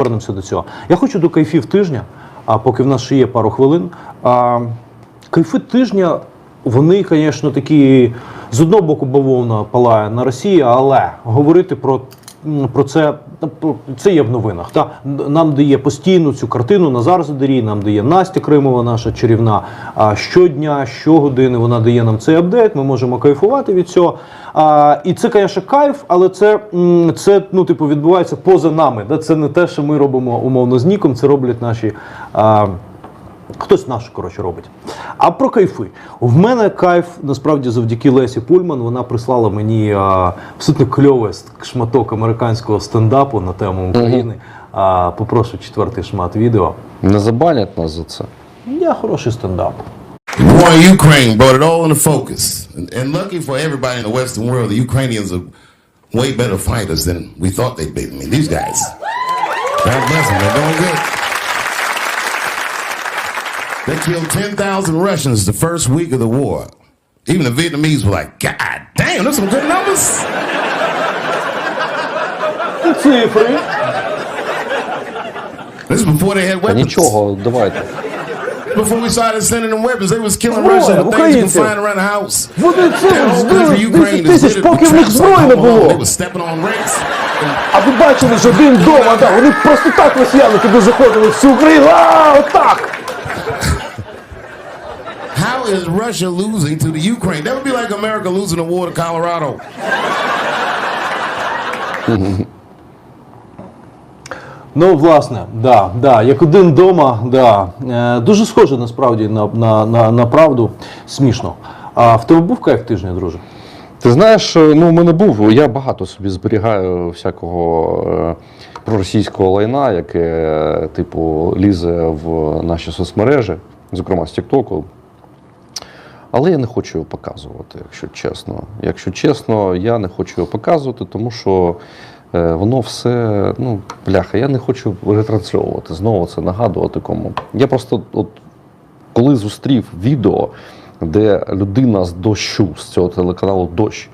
Повернемося до цього. Я хочу до кайфів тижня, а поки в нас ще є пару хвилин. А, кайфи тижня, вони, звісно, такі з одного боку бавовна палає на Росії, але говорити про. Про це це є в новинах. Та нам дає постійну цю картину Назар Задарій, нам дає Настя Кримова, наша чарівна. А щодня, щогодини вона дає нам цей апдейт. Ми можемо кайфувати від цього. А, і це, звісно, кайф, але це, це ну, типу, відбувається поза нами. Це не те, що ми робимо умовно з Ніком, це роблять наші. А, Хтось наш, коротше, робить. А про кайфи. В мене кайф насправді завдяки Лесі Пульман. Вона прислала мені а, абсолютно кльовий шматок американського стендапу на тему України. А, попрошу четвертий шмат відео. Не забанять нас за це. Я хороший стендап. War in Ukraine brought it all into focus. And, and lucky for everybody in the Western world, the Ukrainians are way better fighters than we thought they'd be. I mean, these guys, God bless them, they're doing good. They killed 10,000 Russians the first week of the war. Even the Vietnamese were like, God damn, those some good numbers. Цифри. This is before they had Та weapons. нічого, давайте. Before we started sending them weapons, they was killing Зброя, Russians with things you can українців. find around the house. Вони це збили Ukraine, 10 is тисяч, поки в них зброї не було. They was stepping on rakes. А ви бачили ж один вдома, да, вони просто так росіяни туди заходили всю Україну. А, отак. Is Russia losing to the Ukraine? That would be like America losing the war to Colorado. Ну, власне, да, да, як один вдома, да. Е, дуже схоже насправді на, на, на, на правду. Смішно. А в тебе був кайф тижня, друже? Ти знаєш, е, ну в мене був. Я багато собі зберігаю всякого е, проросійського лайна, яке, е, типу, лізе в наші соцмережі, зокрема з Тіктоку. Але я не хочу його показувати, якщо чесно. Якщо чесно, я не хочу його показувати, тому що е, воно все, ну, бляха, я не хочу ретрансльовувати, знову це нагадувати кому. Я просто, от, коли зустрів відео, де людина з дощу, з цього телеканалу Дощ,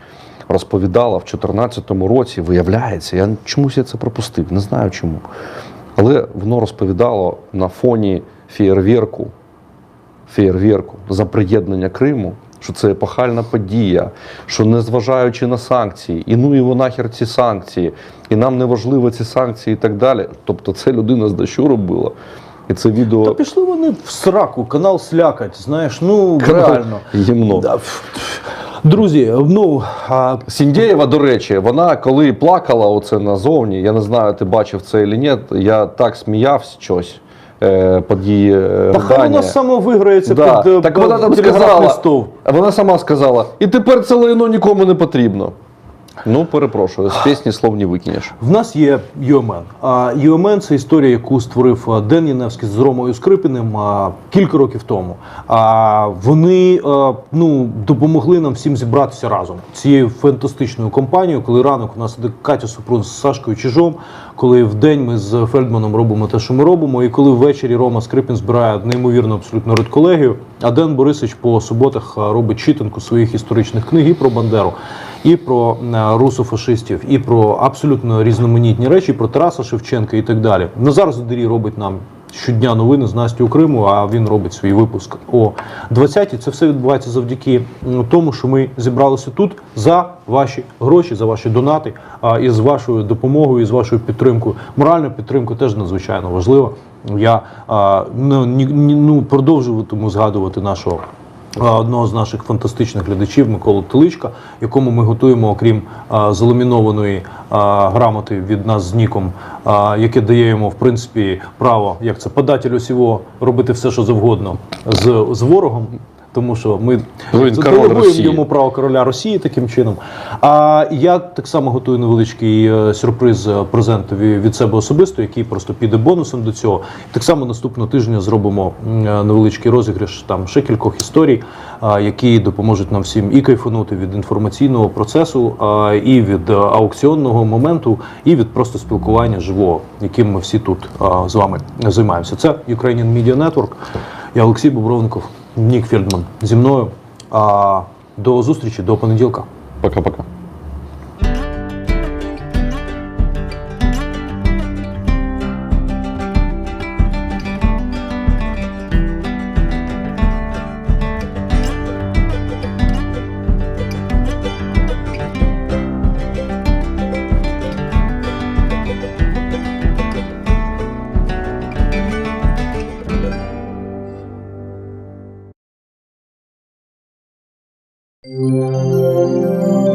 розповідала в 2014 році, виявляється, я чомусь я це пропустив, не знаю чому. Але воно розповідало на фоні фєєрверку, фєєрверку за приєднання Криму, що це епохальна подія, що незважаючи на санкції, і ну і ви нахер ці санкції, і нам не важливо ці санкції і так далі. Тобто це людина з дощу робила. І це відео Та пішли вони в сраку, канал слякать, знаєш, ну реально. Гімно. Да, Друзі, ну а, Сіндєєва, до речі, вона коли плакала оце назовні, я не знаю, ти бачив це чи ні, я так сміявся щось е, під її е, та хай вона ридання. самовиграється Да. під е, Так вона там сказала, стов. вона сама сказала, і тепер це лайно нікому не потрібно. Ну, перепрошую, з пісні слов не викинеш. В нас є ЮМН. А ЮМН це історія, яку створив Ден Яневський з Ромою Скрипіним кілька років тому. А вони а, ну допомогли нам всім зібратися разом цією фантастичною компанією. Коли ранок у нас іде Катя Супрун з Сашкою Чижом, коли в день ми з Фельдманом робимо те, що ми робимо, і коли ввечері Рома Скрипін збирає неймовірну абсолютно редколегію, а Ден Борисович по суботах робить читанку своїх історичних книг і про Бандеру, і про е, русофашистів, і про абсолютно різноманітні речі, про Тараса Шевченка і так далі. Назар Задирій робить нам щодня новини з Настю Криму, а він робить свій випуск о 20-й. Це все відбувається завдяки тому, що ми зібралися тут за ваші гроші, за ваші донати, і з вашою допомогою, і з вашою підтримкою. Моральна підтримка теж надзвичайно важлива. Я а, ну, ні, ну, продовжуватиму згадувати нашого одного з наших фантастичних глядачів Миколу Теличка, якому ми готуємо, окрім заламінованої грамоти від нас з Ніком, яке дає йому в принципі право, як це податель усього, робити все, що завгодно з, з ворогом. Тому що ми Ну, делегуємо йому право короля Росії таким чином. А я так само готую невеличкий е, сюрприз е, презентові від себе особисто, який просто піде бонусом до цього. Так само наступного тижня зробимо е, невеличкий розіграш там ще кількох історій, які допоможуть нам всім і кайфанути від інформаційного процесу, і від аукціонного моменту, і від просто спілкування живого, яким ми всі тут з вами займаємося. Це Ukrainian Media Network. Я Олексій Бобровников, Нік Фельдман зі мною. А, до зустрічі, до понеділка. Пока-пока. Música